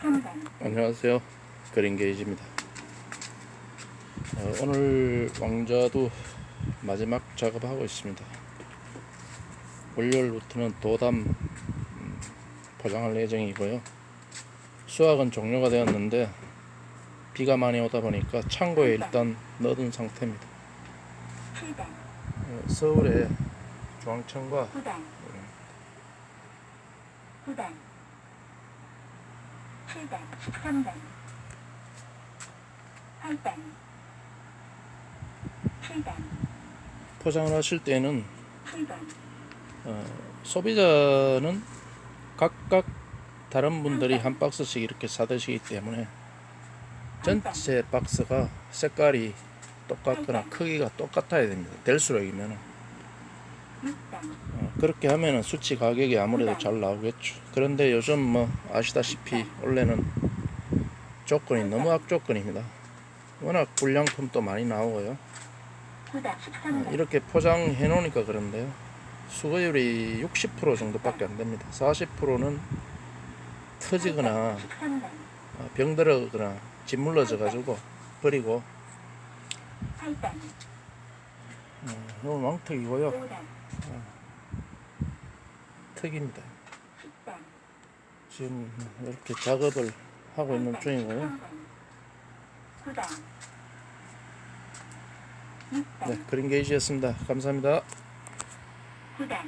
3번 안녕하세요. 그린게이지입니다. 어, 오늘 왕자도 마지막 작업하고 있습니다. 월요일부터는 도담 음, 포장할 예정이고요. 수확은 종료가 되었는데 비가 많이 오다 보니까 창고에 일단 넣어둔 상태입니다. 7번 어, 서울의 중앙청과 9번 9번 7번 13번 8번 7번 포장을 하실 때는 7번 어, 소비자는 각각 다른 분들이 한 박스씩 이렇게 사드시기 때문에 전체 박스가 색깔이 똑같거나 크기가 똑같아야 됩니다. 될수록이면 6번 어, 그렇게 하면은 수치 가격이 아무래도 잘 나오겠죠. 그런데 요즘 뭐 아시다시피 원래는 조건이 너무 악조건입니다. 워낙 불량품도 많이 나오고요. 9번 어, 13번 이렇게 포장해 놓으니까 그런데요. 수거율이 60% 정도밖에 안 됩니다. 40%는 터지거나 13번 어, 병들어거나 짓물러져 가지고 버리고 8번 어, 이건 왕턱이고요. 5번 턱입니다. 10번 지금 이렇게 작업을 하고 있는 중이고요. 9번 6번 네, 그린 게이지였습니다. 감사합니다. 9번